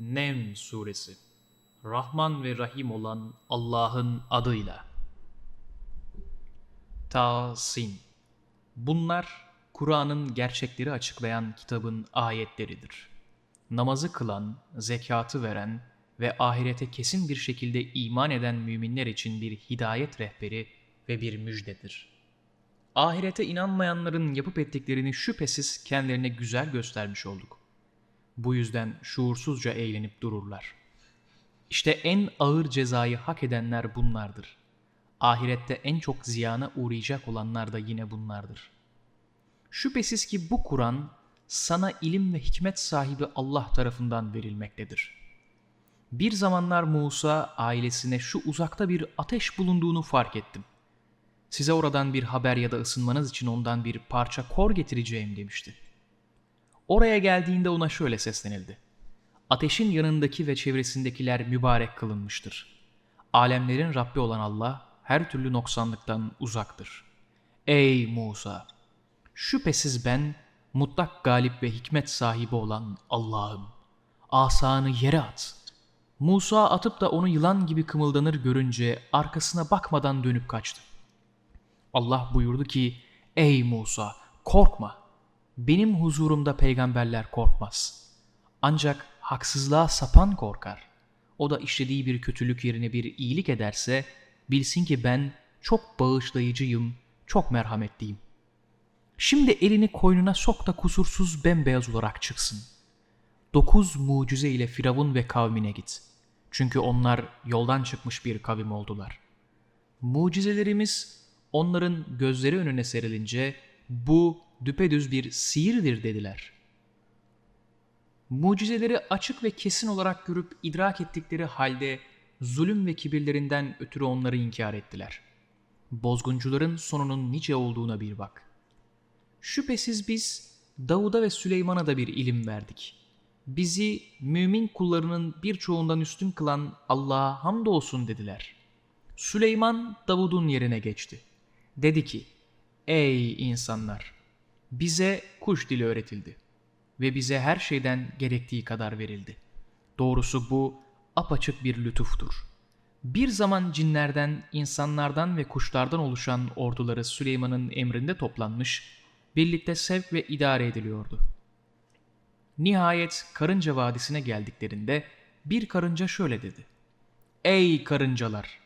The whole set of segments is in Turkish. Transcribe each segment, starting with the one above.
Nevm Suresi Rahman ve Rahim olan Allah'ın adıyla. Tasin Bunlar Kur'an'ın gerçekleri açıklayan kitabın ayetleridir. Namazı kılan, zekatı veren ve ahirete kesin bir şekilde iman eden müminler için bir hidayet rehberi ve bir müjdedir. Ahirete inanmayanların yapıp ettiklerini şüphesiz kendilerine güzel göstermiş olduk. Bu yüzden şuursuzca eğlenip dururlar. İşte en ağır cezayı hak edenler bunlardır. Ahirette en çok ziyana uğrayacak olanlar da yine bunlardır. Şüphesiz ki bu Kur'an sana ilim ve hikmet sahibi Allah tarafından verilmektedir. Bir zamanlar Musa ailesine şu uzakta bir ateş bulunduğunu fark ettim. Size oradan bir haber ya da ısınmanız için ondan bir parça kor getireceğim demişti. Oraya geldiğinde ona şöyle seslenildi. Ateşin yanındaki ve çevresindekiler mübarek kılınmıştır. Alemlerin Rabbi olan Allah her türlü noksanlıktan uzaktır. Ey Musa! Şüphesiz ben mutlak galip ve hikmet sahibi olan Allah'ım. Asanı yere at. Musa atıp da onu yılan gibi kımıldanır görünce arkasına bakmadan dönüp kaçtı. Allah buyurdu ki, Ey Musa korkma. Benim huzurumda peygamberler korkmaz. Ancak haksızlığa sapan korkar. O da işlediği bir kötülük yerine bir iyilik ederse bilsin ki ben çok bağışlayıcıyım, çok merhametliyim. Şimdi elini koynuna sok da kusursuz bembeyaz olarak çıksın. Dokuz mucize ile Firavun ve kavmine git. Çünkü onlar yoldan çıkmış bir kavim oldular. Mucizelerimiz onların gözleri önüne serilince bu düpedüz bir sihirdir dediler. Mucizeleri açık ve kesin olarak görüp idrak ettikleri halde zulüm ve kibirlerinden ötürü onları inkar ettiler. Bozguncuların sonunun nice olduğuna bir bak. Şüphesiz biz Davud'a ve Süleyman'a da bir ilim verdik. Bizi mümin kullarının birçoğundan üstün kılan Allah'a hamdolsun dediler. Süleyman Davud'un yerine geçti. Dedi ki, Ey insanlar! Bize kuş dili öğretildi ve bize her şeyden gerektiği kadar verildi. Doğrusu bu apaçık bir lütuftur. Bir zaman cinlerden, insanlardan ve kuşlardan oluşan orduları Süleyman'ın emrinde toplanmış, birlikte sevk ve idare ediliyordu. Nihayet Karınca Vadisi'ne geldiklerinde bir karınca şöyle dedi. Ey karıncalar!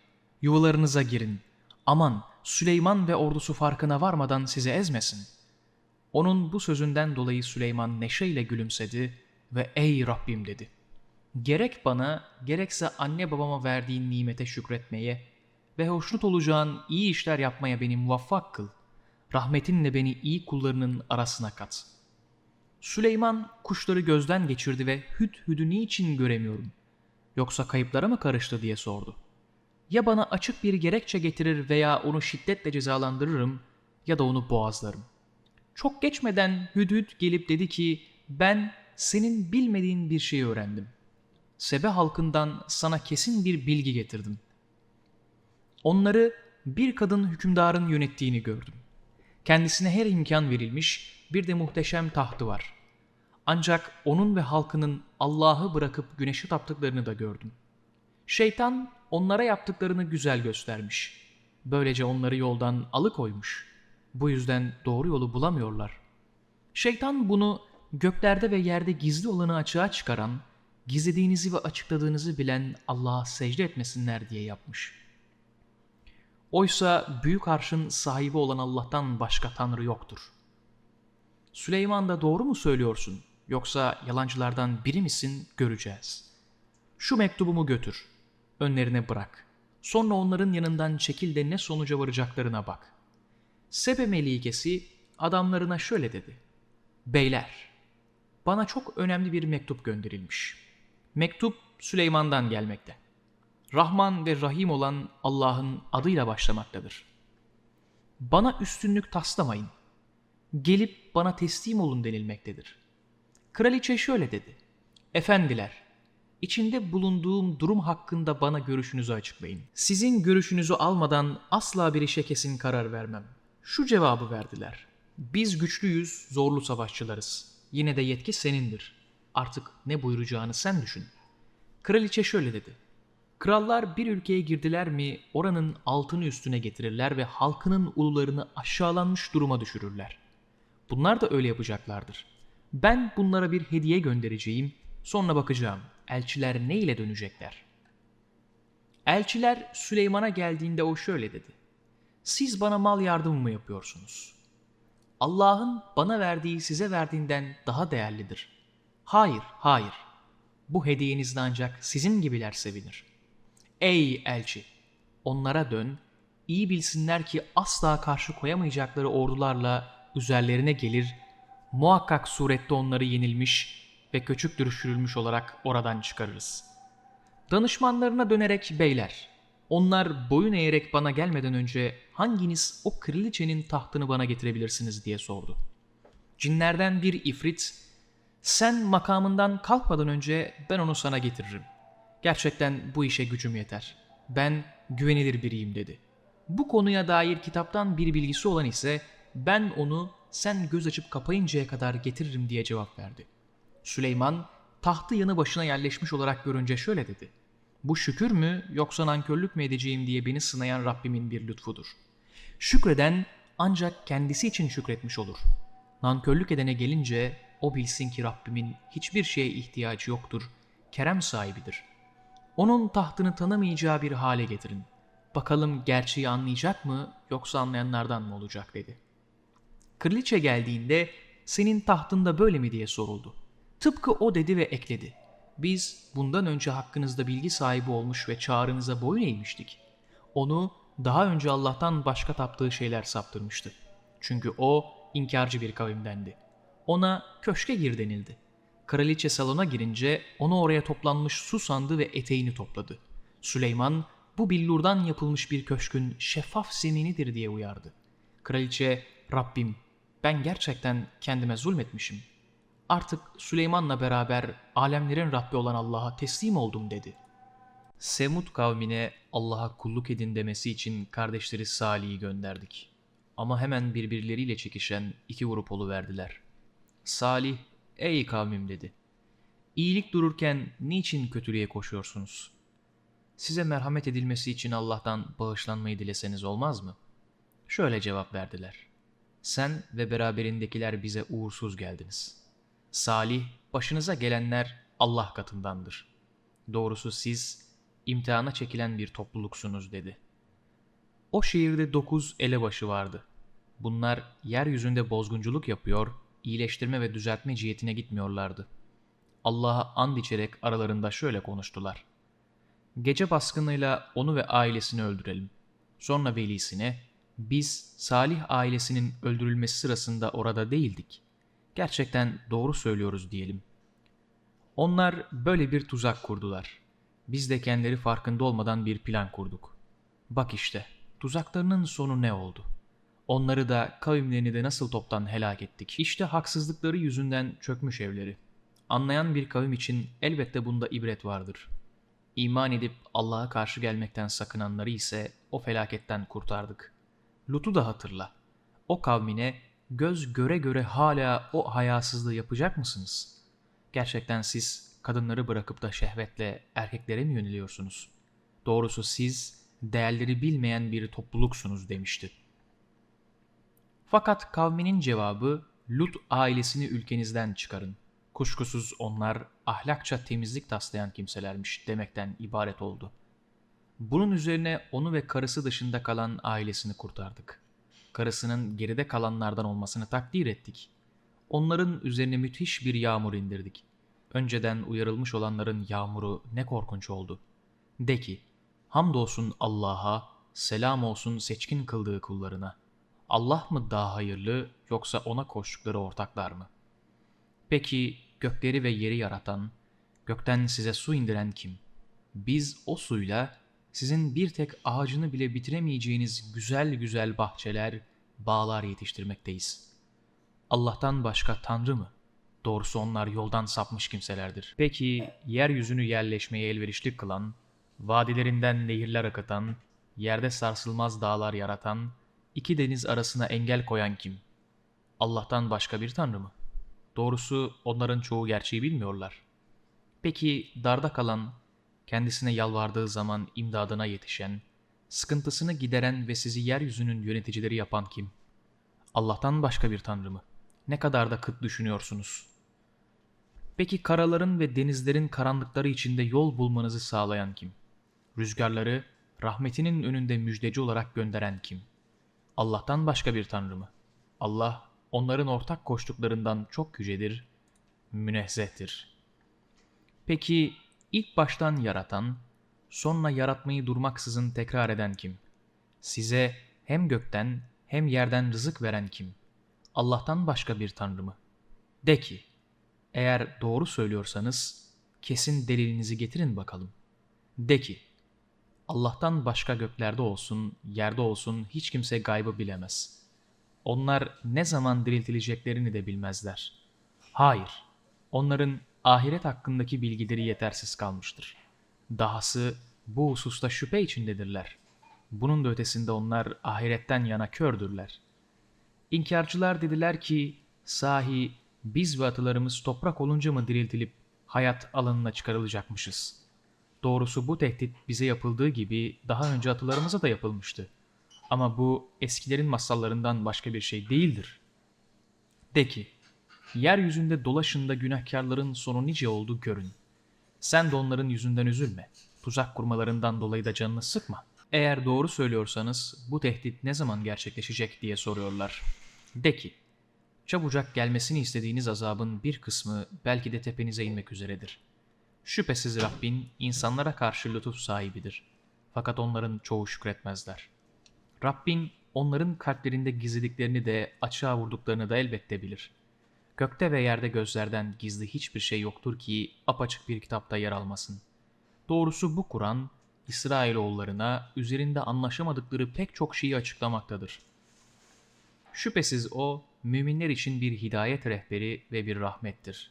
Yuvalarınıza girin. Aman Süleyman ve ordusu farkına varmadan sizi ezmesin. Onun bu sözünden dolayı Süleyman neşeyle gülümsedi ve ey Rabbim dedi. Gerek bana gerekse anne babama verdiğin nimete şükretmeye ve hoşnut olacağın iyi işler yapmaya beni muvaffak kıl. Rahmetinle beni iyi kullarının arasına kat. Süleyman kuşları gözden geçirdi ve hüd hüdü niçin göremiyorum? Yoksa kayıplara mı karıştı diye sordu. Ya bana açık bir gerekçe getirir veya onu şiddetle cezalandırırım ya da onu boğazlarım. Çok geçmeden Hüdüd gelip dedi ki ben senin bilmediğin bir şeyi öğrendim. Sebe halkından sana kesin bir bilgi getirdim. Onları bir kadın hükümdarın yönettiğini gördüm. Kendisine her imkan verilmiş bir de muhteşem tahtı var. Ancak onun ve halkının Allah'ı bırakıp güneşe taptıklarını da gördüm. Şeytan onlara yaptıklarını güzel göstermiş. Böylece onları yoldan alıkoymuş. Bu yüzden doğru yolu bulamıyorlar. Şeytan bunu göklerde ve yerde gizli olanı açığa çıkaran, gizlediğinizi ve açıkladığınızı bilen Allah'a secde etmesinler diye yapmış. Oysa büyük arşın sahibi olan Allah'tan başka tanrı yoktur. Süleyman da doğru mu söylüyorsun yoksa yalancılardan biri misin göreceğiz. Şu mektubumu götür, önlerine bırak. Sonra onların yanından çekil de ne sonuca varacaklarına bak. Sebe melikesi adamlarına şöyle dedi. Beyler, bana çok önemli bir mektup gönderilmiş. Mektup Süleyman'dan gelmekte. Rahman ve Rahim olan Allah'ın adıyla başlamaktadır. Bana üstünlük taslamayın. Gelip bana teslim olun denilmektedir. Kraliçe şöyle dedi. Efendiler, içinde bulunduğum durum hakkında bana görüşünüzü açıklayın. Sizin görüşünüzü almadan asla bir işe kesin karar vermem. Şu cevabı verdiler. Biz güçlüyüz, zorlu savaşçılarız. Yine de yetki senindir. Artık ne buyuracağını sen düşün. Kraliçe şöyle dedi. Krallar bir ülkeye girdiler mi oranın altını üstüne getirirler ve halkının ulularını aşağılanmış duruma düşürürler. Bunlar da öyle yapacaklardır. Ben bunlara bir hediye göndereceğim, sonra bakacağım elçiler ne ile dönecekler. Elçiler Süleyman'a geldiğinde o şöyle dedi. Siz bana mal yardımı mı yapıyorsunuz? Allah'ın bana verdiği size verdiğinden daha değerlidir. Hayır, hayır. Bu hediyenizde ancak sizin gibiler sevinir. Ey elçi! Onlara dön, iyi bilsinler ki asla karşı koyamayacakları ordularla üzerlerine gelir, muhakkak surette onları yenilmiş ve köçük düşürülmüş olarak oradan çıkarırız. Danışmanlarına dönerek beyler, onlar boyun eğerek bana gelmeden önce hanginiz o kraliçenin tahtını bana getirebilirsiniz diye sordu. Cinlerden bir ifrit, sen makamından kalkmadan önce ben onu sana getiririm. Gerçekten bu işe gücüm yeter. Ben güvenilir biriyim dedi. Bu konuya dair kitaptan bir bilgisi olan ise ben onu sen göz açıp kapayıncaya kadar getiririm diye cevap verdi. Süleyman tahtı yanı başına yerleşmiş olarak görünce şöyle dedi. Bu şükür mü yoksa nankörlük mü edeceğim diye beni sınayan Rabbimin bir lütfudur. Şükreden ancak kendisi için şükretmiş olur. Nankörlük edene gelince o bilsin ki Rabbimin hiçbir şeye ihtiyacı yoktur, kerem sahibidir. Onun tahtını tanımayacağı bir hale getirin. Bakalım gerçeği anlayacak mı yoksa anlayanlardan mı olacak dedi. Kraliçe geldiğinde senin tahtında böyle mi diye soruldu. Tıpkı o dedi ve ekledi. Biz bundan önce hakkınızda bilgi sahibi olmuş ve çağrınıza boyun eğmiştik. Onu daha önce Allah'tan başka taptığı şeyler saptırmıştı. Çünkü o inkarcı bir kavimdendi. Ona köşke gir denildi. Kraliçe salona girince onu oraya toplanmış su sandı ve eteğini topladı. Süleyman bu billurdan yapılmış bir köşkün şeffaf zeminidir diye uyardı. Kraliçe Rabbim ben gerçekten kendime zulmetmişim. Artık Süleyman'la beraber alemlerin Rabbi olan Allah'a teslim oldum dedi. Semud kavmine Allah'a kulluk edin demesi için kardeşleri Salih'i gönderdik. Ama hemen birbirleriyle çekişen iki grup verdiler. Salih, ey kavmim dedi. İyilik dururken niçin kötülüğe koşuyorsunuz? Size merhamet edilmesi için Allah'tan bağışlanmayı dileseniz olmaz mı? Şöyle cevap verdiler. Sen ve beraberindekiler bize uğursuz geldiniz. Salih, başınıza gelenler Allah katındandır. Doğrusu siz imtihana çekilen bir topluluksunuz dedi. O şehirde dokuz elebaşı vardı. Bunlar yeryüzünde bozgunculuk yapıyor, iyileştirme ve düzeltme cihetine gitmiyorlardı. Allah'a and içerek aralarında şöyle konuştular. Gece baskınıyla onu ve ailesini öldürelim. Sonra velisine, biz Salih ailesinin öldürülmesi sırasında orada değildik. Gerçekten doğru söylüyoruz diyelim. Onlar böyle bir tuzak kurdular. Biz de kendileri farkında olmadan bir plan kurduk. Bak işte, tuzaklarının sonu ne oldu? Onları da kavimlerini de nasıl toptan helak ettik. İşte haksızlıkları yüzünden çökmüş evleri. Anlayan bir kavim için elbette bunda ibret vardır. İman edip Allah'a karşı gelmekten sakınanları ise o felaketten kurtardık. Lut'u da hatırla. O kavmine göz göre göre hala o hayasızlığı yapacak mısınız? Gerçekten siz kadınları bırakıp da şehvetle erkeklere mi yöneliyorsunuz? Doğrusu siz değerleri bilmeyen bir topluluksunuz demişti. Fakat kavminin cevabı Lut ailesini ülkenizden çıkarın. Kuşkusuz onlar ahlakça temizlik taslayan kimselermiş demekten ibaret oldu. Bunun üzerine onu ve karısı dışında kalan ailesini kurtardık. Karısının geride kalanlardan olmasını takdir ettik. Onların üzerine müthiş bir yağmur indirdik. Önceden uyarılmış olanların yağmuru ne korkunç oldu. De ki, hamdolsun Allah'a, selam olsun seçkin kıldığı kullarına. Allah mı daha hayırlı yoksa ona koştukları ortaklar mı? Peki gökleri ve yeri yaratan, gökten size su indiren kim? Biz o suyla sizin bir tek ağacını bile bitiremeyeceğiniz güzel güzel bahçeler, bağlar yetiştirmekteyiz. Allah'tan başka Tanrı mı? Doğrusu onlar yoldan sapmış kimselerdir. Peki yeryüzünü yerleşmeye elverişli kılan, vadilerinden nehirler akıtan, yerde sarsılmaz dağlar yaratan, iki deniz arasına engel koyan kim? Allah'tan başka bir Tanrı mı? Doğrusu onların çoğu gerçeği bilmiyorlar. Peki darda kalan, kendisine yalvardığı zaman imdadına yetişen, sıkıntısını gideren ve sizi yeryüzünün yöneticileri yapan kim? Allah'tan başka bir tanrı mı? Ne kadar da kıt düşünüyorsunuz. Peki karaların ve denizlerin karanlıkları içinde yol bulmanızı sağlayan kim? Rüzgarları rahmetinin önünde müjdeci olarak gönderen kim? Allah'tan başka bir tanrı mı? Allah onların ortak koştuklarından çok yücedir, münezzehtir. Peki ilk baştan yaratan, sonra yaratmayı durmaksızın tekrar eden kim? Size hem gökten hem yerden rızık veren kim? Allah'tan başka bir tanrı mı? De ki, eğer doğru söylüyorsanız kesin delilinizi getirin bakalım. De ki, Allah'tan başka göklerde olsun, yerde olsun hiç kimse gaybı bilemez. Onlar ne zaman diriltileceklerini de bilmezler. Hayır, onların ahiret hakkındaki bilgileri yetersiz kalmıştır. Dahası bu hususta şüphe içindedirler. Bunun da ötesinde onlar ahiretten yana kördürler. İnkarcılar dediler ki, sahi biz ve atalarımız toprak olunca mı diriltilip hayat alanına çıkarılacakmışız? Doğrusu bu tehdit bize yapıldığı gibi daha önce atalarımıza da yapılmıştı. Ama bu eskilerin masallarından başka bir şey değildir. De ki, yeryüzünde dolaşın da günahkarların sonu nice oldu görün. Sen de onların yüzünden üzülme. Tuzak kurmalarından dolayı da canını sıkma. Eğer doğru söylüyorsanız bu tehdit ne zaman gerçekleşecek diye soruyorlar. De ki, çabucak gelmesini istediğiniz azabın bir kısmı belki de tepenize inmek üzeredir. Şüphesiz Rabbin insanlara karşı lütuf sahibidir. Fakat onların çoğu şükretmezler. Rabbin onların kalplerinde gizlediklerini de açığa vurduklarını da elbette bilir. Gökte ve yerde gözlerden gizli hiçbir şey yoktur ki apaçık bir kitapta yer almasın. Doğrusu bu Kur'an, İsrailoğullarına üzerinde anlaşamadıkları pek çok şeyi açıklamaktadır. Şüphesiz o, müminler için bir hidayet rehberi ve bir rahmettir.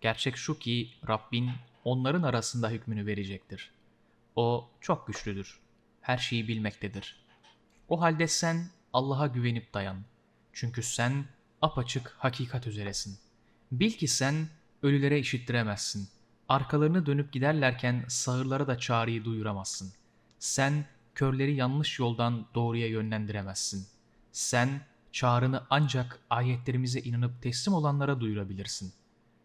Gerçek şu ki Rabbin onların arasında hükmünü verecektir. O çok güçlüdür. Her şeyi bilmektedir. O halde sen Allah'a güvenip dayan. Çünkü sen apaçık hakikat üzeresin. Bil ki sen ölülere işittiremezsin. Arkalarını dönüp giderlerken sağırlara da çağrıyı duyuramazsın. Sen körleri yanlış yoldan doğruya yönlendiremezsin. Sen çağrını ancak ayetlerimize inanıp teslim olanlara duyurabilirsin.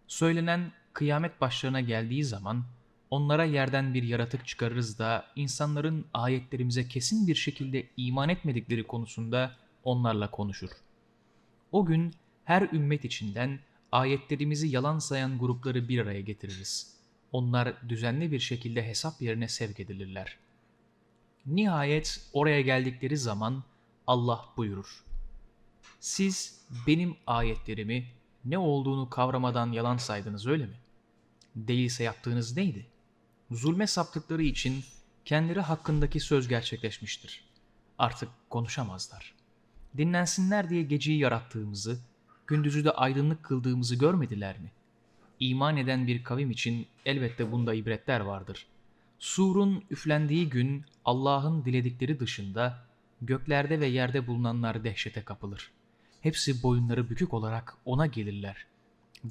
Söylenen kıyamet başlarına geldiği zaman onlara yerden bir yaratık çıkarırız da insanların ayetlerimize kesin bir şekilde iman etmedikleri konusunda onlarla konuşur. O gün her ümmet içinden ayetlerimizi yalan sayan grupları bir araya getiririz. Onlar düzenli bir şekilde hesap yerine sevk edilirler. Nihayet oraya geldikleri zaman Allah buyurur. Siz benim ayetlerimi ne olduğunu kavramadan yalan saydınız öyle mi? Değilse yaptığınız neydi? Zulme saptıkları için kendileri hakkındaki söz gerçekleşmiştir. Artık konuşamazlar. Dinlensinler diye geceyi yarattığımızı, gündüzü de aydınlık kıldığımızı görmediler mi? İman eden bir kavim için elbette bunda ibretler vardır. Surun üflendiği gün Allah'ın diledikleri dışında göklerde ve yerde bulunanlar dehşete kapılır. Hepsi boyunları bükük olarak ona gelirler.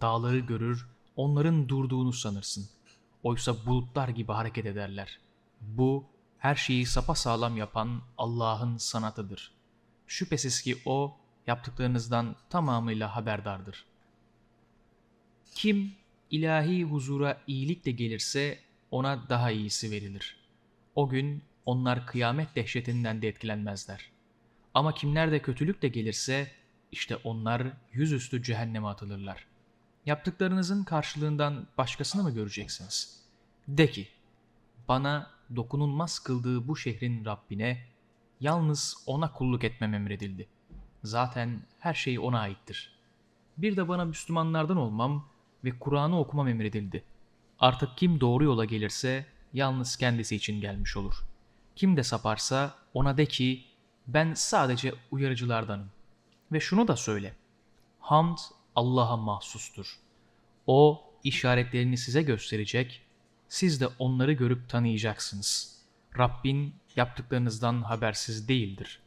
Dağları görür, onların durduğunu sanırsın. Oysa bulutlar gibi hareket ederler. Bu, her şeyi sapasağlam yapan Allah'ın sanatıdır. Şüphesiz ki O, yaptıklarınızdan tamamıyla haberdardır. Kim ilahi huzura iyilikle gelirse ona daha iyisi verilir. O gün onlar kıyamet dehşetinden de etkilenmezler. Ama kimler de kötülükle gelirse işte onlar yüzüstü cehenneme atılırlar. Yaptıklarınızın karşılığından başkasını mı göreceksiniz? De ki, bana dokunulmaz kıldığı bu şehrin Rabbine yalnız ona kulluk etmem emredildi. Zaten her şey ona aittir. Bir de bana Müslümanlardan olmam ve Kur'an'ı okumam emredildi. Artık kim doğru yola gelirse yalnız kendisi için gelmiş olur. Kim de saparsa ona de ki ben sadece uyarıcılardanım. Ve şunu da söyle. Hamd Allah'a mahsustur. O işaretlerini size gösterecek, siz de onları görüp tanıyacaksınız. Rabbin yaptıklarınızdan habersiz değildir.